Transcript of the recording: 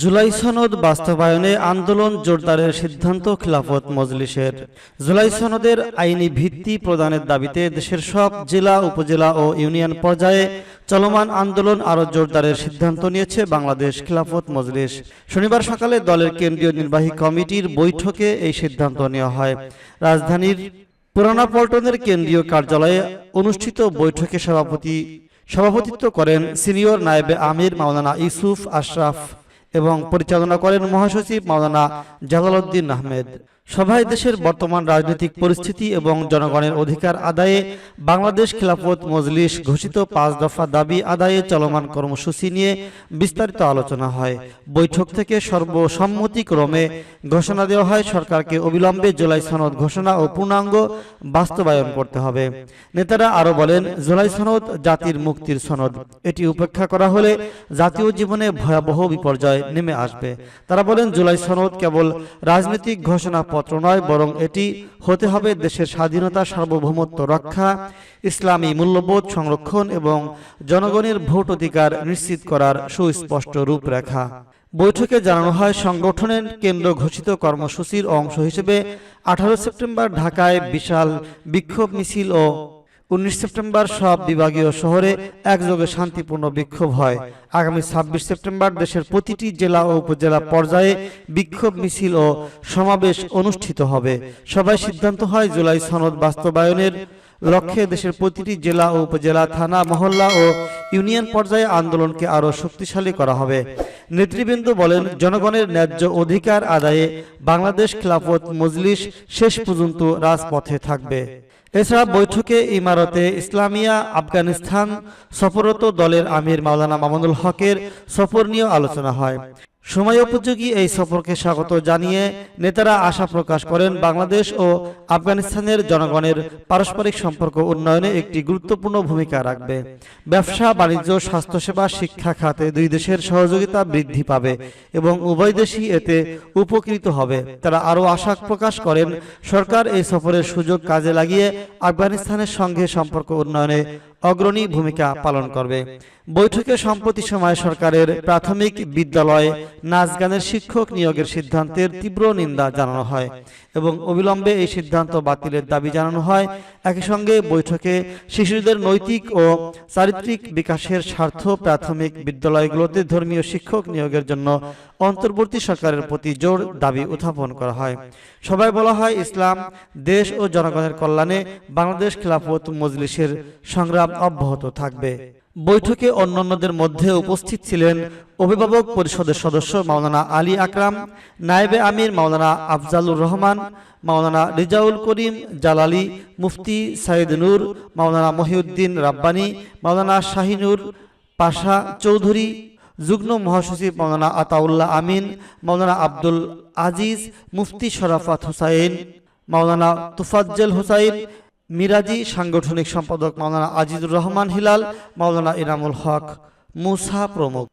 জুলাই সনদ বাস্তবায়নে আন্দোলন জোরদারের সিদ্ধান্ত খিলাফত মজলিসের। জুলাই সনদের আইনি ভিত্তি প্রদানের দাবিতে দেশের সব জেলা, উপজেলা ও ইউনিয়ন পর্যায়ে চলমান আন্দোলন আরও জোরদারের সিদ্ধান্ত নিয়েছে বাংলাদেশ খিলাফত মজলিস। শনিবার সকালে দলের কেন্দ্রীয় নির্বাহী কমিটির বৈঠকে এই সিদ্ধান্ত নেওয়া হয়। রাজধানীর পুরানা পল্টনের কেন্দ্রীয় কার্যালয়ে অনুষ্ঠিত বৈঠকে সভাপতি সভাপতিত্ব করেন সিনিয়র নায়েবে আমির মাওলানা ইউসুফ আশরাফ। এবং পরিচালনা করেন মহাসচিব মাওলানা জালালউদ্দিন আহমেদ। সভায় দেশের বর্তমান রাজনৈতিক পরিস্থিতি এবং জনগণের অধিকার আদায়ে বাংলাদেশ খিলাফত মজলিস ঘোষিত পাঁচ দফা দাবি আদায়ে চলমান কর্মসূচি নিয়ে বিস্তারিত আলোচনা হয়। বৈঠক থেকে সর্বসম্মতিক্রমে ঘোষণা দেওয়া হয়, সরকারকে অবিলম্বে জুলাই সনদ ঘোষণা ও পূর্ণাঙ্গ বাস্তবায়ন করতে হবে। নেতারা আরও বলেন, জুলাই সনদ জাতির মুক্তির সনদ। এটি উপেক্ষা করা হলে জাতীয় জীবনে ভয়াবহ বিপর্যয় নেমে আসবে। তারা বলেন, জুলাই সনদ কেবল রাজনৈতিক ঘোষণাপত্র নয়, বরং এটি হতে হবে দেশের স্বাধীনতা, সার্বভৌমত্ব রক্ষা, ইসলামী মূল্যবোধ সংরক্ষণ এবং জনগণের ভোট অধিকার নিশ্চিত করার সুস্পষ্ট রূপরেখা। বৈঠকে জানানো হয়, সংগঠনের কেন্দ্র ঘোষিত কর্মসূচির অংশ হিসেবে আঠারো সেপ্টেম্বর ঢাকায় বিশাল বিক্ষোভ মিছিল ও উনিশ সেপ্টেম্বর সব বিভাগীয় শহরে একযোগে শান্তিপূর্ণ বিক্ষোভ হয়। আগামী ছাব্বিশ সেপ্টেম্বর দেশের প্রতিটি জেলা ও উপজেলা পর্যায়ে বিক্ষোভ মিছিল ও সমাবেশ অনুষ্ঠিত হবে। সবাই সিদ্ধান্ত হয় জুলাই সনদ বাস্তবায়নের লক্ষ্যে দেশের প্রতিটি জেলা ও উপজেলা, থানা, মহল্লা ও ইউনিয়ন পর্যায়ে আন্দোলনকে আরও শক্তিশালী করা হবে। নেতৃবৃন্দ বলেন, জনগণের ন্যায্য অধিকার আদায়ে বাংলাদেশ খিলাফত মজলিস শেষ পর্যন্ত রাজপথে থাকবে। এছাড়া বৈঠকে ইমারতে ইসলামিয়া আফগানিস্তান সফররত দলের আমির মাওলানা মামুনুল হকের সফর নিয়েও আলোচনা হয়। সময় উপযোগী এই সফরকে স্বাগত জানিয়ে নেতারা আশা প্রকাশ করেন বাংলাদেশ ও আফগানিস্তানের জনগণের পারস্পরিক সম্পর্ক উন্নয়নে একটি গুরুত্বপূর্ণ ভূমিকা রাখবে। ব্যবসা, বাণিজ্য, স্বাস্থ্যসেবা, শিক্ষা খাতে দুই দেশের সহযোগিতা বৃদ্ধি পাবে এবং উভয় দেশই এতে উপকৃত হবে। তারা আরও আশা প্রকাশ করেন, সরকার এই সফরের সুযোগ কাজে লাগিয়ে আফগানিস্তানের সঙ্গে সম্পর্ক উন্নয়নে অগ্রণী ভূমিকা পালন করবে। বৈঠকে সম্প্রতি সময় সরকারের প্রাথমিক বিদ্যালয়ে নাচ গানের শিক্ষক নিয়োগের সিদ্ধান্তের তীব্র নিন্দা জানানো হয় এবং অবিলম্বে এই সিদ্ধান্ত বাতিলের দাবি জানানো হয়। একই সঙ্গে বৈঠকে শিশুদের নৈতিক ও চারিত্রিক বিকাশের স্বার্থ প্রাথমিক বিদ্যালয়গুলোতে ধর্মীয় শিক্ষক নিয়োগের জন্য অন্তর্বর্তী সরকারের প্রতি জোর দাবি উত্থাপন করা হয়। সবাই বলা হয়, ইসলাম, দেশ ও জনগণের কল্যাণে বাংলাদেশ খিলাফত মজলিসের সংগ্রাম অব্যাহত থাকবে। বৈঠকে অন্যান্যদের মধ্যে উপস্থিত ছিলেন অভিভাবক পরিষদের সদস্য মাওলানা আলী আকরাম, নায়েবে আমির মাওলানা আফজালুর রহমান, মাওলানা রিজাউল করিম জালালি, মুফতি সাইদ নূর, মাওলানা মহিউদ্দিন রাব্বানি, মাওলানা শাহিনুর পাশা চৌধুরী, যুগ্ম মহাসচিব মাওলানা আতাউল্লাহ আমিন, মাওলানা আব্দুল আজিজ, মুফতি শরাফাত হুসাইন, মাওলানা তুফাজ্জল হুসাইন মিরাজি সাংগঠনিক সম্পাদক মাওলানা আজিজুর রহমান হিলাল মাওলানা ইনামুল হক মুসা প্রমুখ।